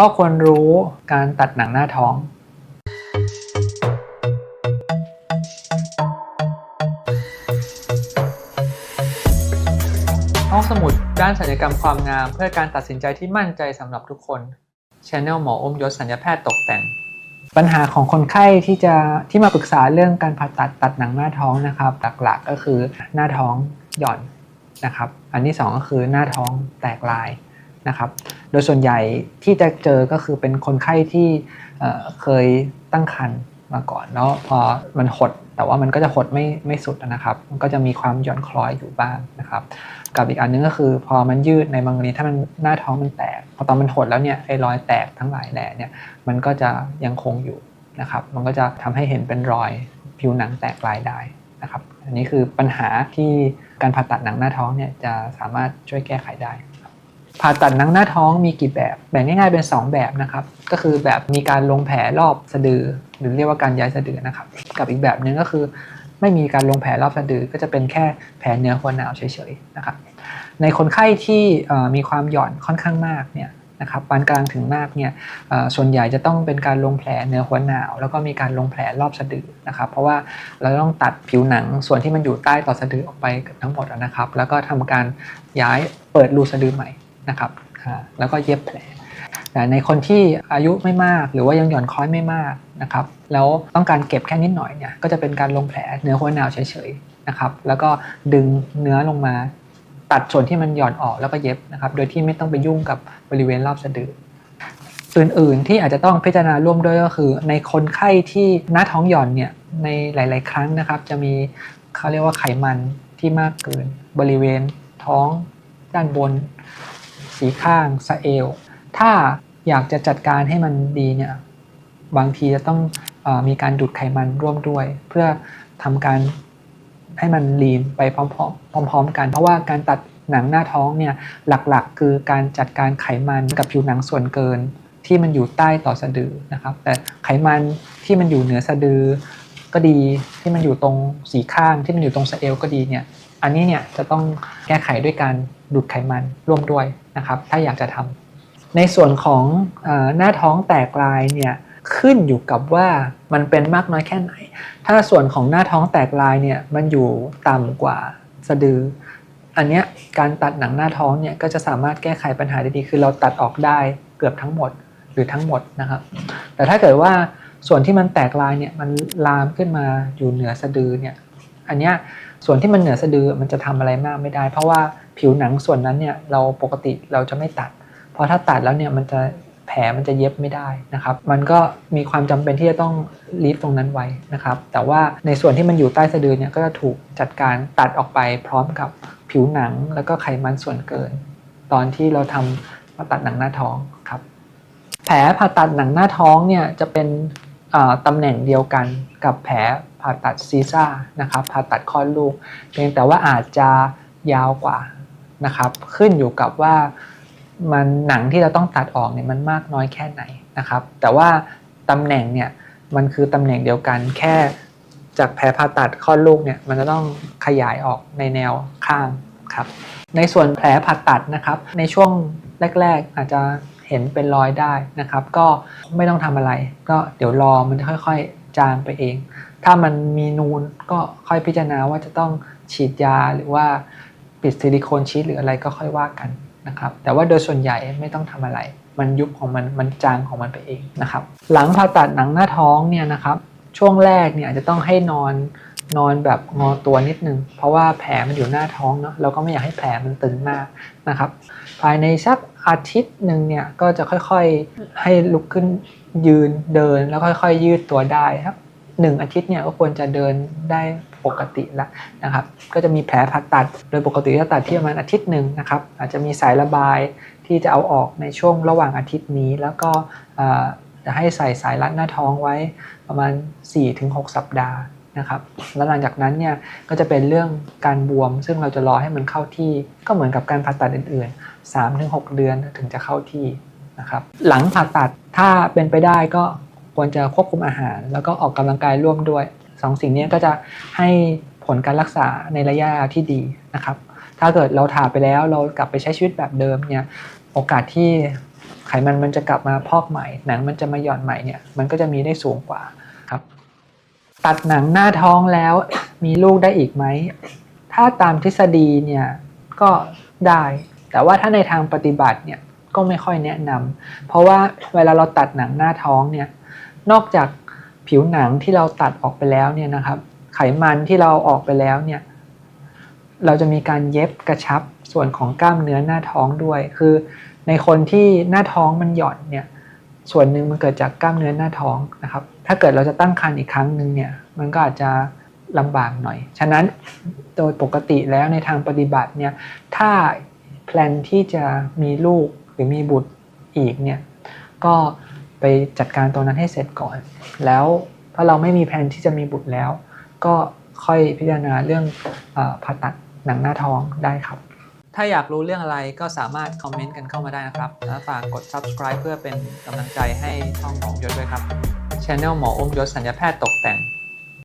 ข้อควรรู้การตัดหนังหน้าท้อง ห้องสมุดด้านศัลยกรรมความงามเพื่อการตัดสินใจที่มั่นใจสำหรับทุกคน Channel หมออมยศสัญญแพทย์ตกแต่ง ปัญหาของคนไข้ที่จะที่มาปรึกษาเรื่องการผ่าตัดตัดหนังหน้าท้องนะครับ หลักๆก็คือหน้าท้องหย่อนนะครับ อันที่สองก็คือหน้าท้องแตกลาย นะครับ โดยส่วนใหญ่ที่จะเจอก็คือเป็นคนไข้ที่เคยตั้งครรภ์มาก่อนแล้วพอมันหดแต่ว่ามันก็จะหดไม่ไม่สุดนะครับมันก็จะมีความย่อนคล้อยอยู่บ้างนะครับ กับอีกอันนึงก็คือ พอมันยืดในบางกรณีถ้ามันหน้าท้องมันแตกพอตอนมันหดแล้วเนี่ยไอ้รอยแตกทั้งหลายแหล่เนี่ยมันก็จะยังคงอยู่นะครับ มันก็จะทำให้เห็นเป็นรอยผิวหนังแตกลายได้นะครับ อันนี้คือปัญหาที่การผ่าตัดหนังหน้าท้องเนี่ยจะสามารถช่วยแก้ไขได้ ผ่าตัดหนังหน้าท้องมีกี่แบบ แบ่งง่ายๆเป็น 2 แบบนะครับ ก็คือแบบมีการลงแผลรอบสะดือ หรือเรียกว่าการย้ายสะดือนะครับ กับอีกแบบหนึ่งก็คือ ไม่มีการลงแผลรอบสะดือ ก็จะเป็นแค่แผลเนื้อหัวหนาวเฉยๆนะครับ ในคนไข้ที่มีความหย่อนค่อนข้างมากเนี่ยนะครับปานกลางถึงมากเนี่ยส่วนใหญ่จะต้องเป็นการลงแผลเนื้อหัวหนาว แล้วก็มีการลงแผลรอบสะดือนะครับ เพราะว่าเราต้องตัดผิวหนังส่วนที่มันอยู่ใต้ต่อสะดือออกไปทั้งหมดนะครับ แล้วก็ทำการย้ายเปิดรูสะดือใหม่ นะครับแล้วก็เย็บแผลแต่ในคนที่อายุไม่มากหรือว่ายังหย่อนคล้อยไม่มากนะครับแล้วต้องการเก็บแค่นิดหน่อยเนี่ยก็จะเป็นการลงแผลเนื้อหัวหนาวเฉยๆนะครับแล้วก็ดึงเนื้อลงมา ตัดส่วนที่มันหย่อนออกแล้วก็เย็บนะครับโดยที่ไม่ต้องไปยุ่งกับบริเวณรอบสะดืออื่นๆที่อาจจะต้องพิจารณาร่วมด้วยก็คือ ในคนไข้ที่หน้าท้องหย่อนเนี่ยในหลาย ๆ ครั้งนะครับ จะมีเขาเรียกว่าไขมันที่มากเกิน บริเวณท้องด้านบน สีข้างสะเอว ถ้าอยากจะจัดการให้มันดีเนี่ยบางทีจะต้องอมีการดูดไขมันร่วมด้วย เพื่อทำการให้มันลีนไปพร้อมๆพร้อมๆกัน เพราะว่าการตัดหนังหน้าท้องเนี่ยหลักๆ คือการจัดการไขมันกับผิวหนังส่วนเกินที่มันอยู่ใต้ต่อสะดือนะครับ แต่ไขมันที่มันอยู่เหนือสะดือก็ดีที่มันอยู่ตรงสีข้างที่มันอยู่ตรงสะเอวก็ดีเนี่ยอันนี้เนี่ยจะต้องแก้ไขด้วยการดูดไขมันร่วมด้วย นะครับถ้าอยากจะทำในส่วนของอหน้าท้องแตกลายเนี่ยขึ้นอยู่กับว่ามันเป็นมากน้อยแค่ไหน ถ้าส่วนของหน้าท้องแตกลายเนี่ยมันอยู่ต่ำกว่าสะดือ อันเนี้ยการตัดหนังหน้าท้องเนี่ยก็จะสามารถแก้ไขปัญหาได้ดี คือเราตัดออกได้เกือบทั้งหมดหรือทั้งหมดนะครับ แต่ถ้าเกิดว่าส่วนที่มันแตกลายเนี่ยมันลามขึ้นมาอยู่เหนือสะดือเนี่ย อันเนี้ยส่วนที่มันเหนือสะดือมันจะทำอะไรมากไม่ได้ เพราะว่าผิวหนังส่วนนั้นเนี่ยเราปกติเราจะไม่ตัด เพราะถ้าตัดแล้วเนี่ยมันจะแผลมันจะเย็บไม่ได้นะครับ มันก็มีความจำเป็นที่จะต้องลีฟตรงนั้นไว้นะครับ แต่ว่าในส่วนที่มันอยู่ใต้สะดือเนี่ยก็จะถูกจัดการตัดออกไปพร้อมกับผิวหนังแล้วก็ไขมันส่วนเกิน ตอนที่เราทำผ่าตัดหนังหน้าท้องครับ แผลผ่าตัดหนังหน้าท้องเนี่ยจะเป็น ตำแหน่งเดียวกันกับแผลผ่าตัดซีซ่านะครับผ่าตัดคลอดลูก เพียงแต่ว่าอาจจะยาวกว่านะครับ ขึ้นอยู่กับว่ามันหนังที่เราต้องตัดออกเนี่ยมันมากน้อยแค่ไหนนะครับ แต่ว่าตำแหน่งเนี่ยมันคือตำแหน่งเดียวกันแค่จากแผลผ่าตัดคลอดลูกเนี่ยมันจะต้องขยายออกในแนวข้างครับ ในส่วนแผลผ่าตัดนะครับ ในช่วงแรก ๆ อาจจะ เห็นเป็นรอยได้นะครับ ก็ไม่ต้องทำอะไร ก็เดี๋ยวรอมันจะค่อยๆจางไปเอง ถ้ามันมีนูนก็ค่อยพิจารณาว่าจะต้องฉีดยาหรือว่าปิดซิลิโคนชีทหรืออะไรก็ค่อยว่ากันนะครับ แต่ว่าโดยส่วนใหญ่ไม่ต้องทำอะไร มันยุบของมันมันจางของมันไปเองนะครับ หลังผ่าตัดหนังหน้าท้องเนี่ยนะครับ ช่วงแรกเนี่ยอาจจะต้องให้นอน นอนแบบงอตัวนิดนึง เพราะว่าแผลมันอยู่หน้าท้องเนาะเราก็ไม่อยากให้แผลมันตึงมากนะครับ ภายในสักอาทิตย์หนึ่งเนี่ยก็จะค่อยๆให้ลุกขึ้นยืนเดินแล้วค่อยๆ ยืดตัวได้ครับหนึ่งอาทิตย์เนี่ยก็ควรจะเดินได้ปกติแล้วนะครับ ก็จะมีแผลผ่าตัด โดยปกติจะตัดที่ประมาณอาทิตย์หนึ่งนะครับ อาจจะมีสายระบายที่จะเอาออกในช่วงระหว่างอาทิตย์นี้ แล้วก็จะให้ใส่สายรัดหน้าท้องไว้ประมาณ 4-6 สัปดาห์ นะครับแล้วหลังจากนั้นเนี่ยก็จะเป็นเรื่องการบวม ซึ่งเราจะรอให้มันเข้าที่ก็เหมือนกับการผ่าตัดอื่นๆ 3-6 เดือนถึงจะเข้าที่นะครับหลังผ่าตัดถ้าเป็นไปได้ก็ควรจะควบคุมอาหาร แล้วก็ออกกำลังกายร่วมด้วยสองสิ่งนี้ก็จะให้ผลการรักษาในระยะที่ดีนะครับถ้าเกิดเราถ่าไปแล้วเรากลับไปใช้ชีวิตแบบเดิมเนี่ยโอกาสที่ไขมันมันจะกลับมาพอกใหม่ หนังมันจะมาหย่อนใหม่เนี่ยมันก็จะมีได้สูงกว่า ตัดหนังหน้าท้องแล้ว มีลูกได้อีกไหม ถ้าตามทฤษฎีเนี่ยก็ได้ แต่ว่าถ้าในทางปฏิบัติเนี่ยก็ไม่ค่อยแนะนำเพราะว่าเวลาเราตัดหนังหน้าท้องเนี่ยนอกจากผิวหนังที่เราตัดออกไปแล้วเนี่ยนะครับ ไขมันที่เราออกไปแล้วเนี่ยเราจะมีการเย็บกระชับส่วนของกล้ามเนื้อหน้าท้องด้วย คือในคนที่หน้าท้องมันหย่อนเนี่ย ส่วนหนึ่งมันเกิดจากกล้ามเนื้อหน้าท้องนะครับ ถ้าเกิดเราจะตั้งครรภ์อีกครั้งหนึ่งเนี่ย มันก็อาจจะลำบากหน่อย ฉะนั้นโดยปกติแล้วในทางปฏิบัติเนี่ย ถ้าแพลนที่จะมีลูกหรือมีบุตรอีกเนี่ย ก็ไปจัดการตรงนั้นให้เสร็จก่อน แล้วถ้าเราไม่มีแพลนที่จะมีบุตรแล้ว ก็ค่อยพิจารณาเรื่องอผ่าตัดหนังหน้าท้องได้ครับ ถ้าอยากรู้เรื่องอะไรก็สามารถคอมเมนต์กันเข้ามาได้นะครับ และฝากกด subscribe เพื่อเป็นกำลังใจให้ช่องหมอยศด้วยครับ Channel หมออมยศสัญญาแพทย์ตกแต่ง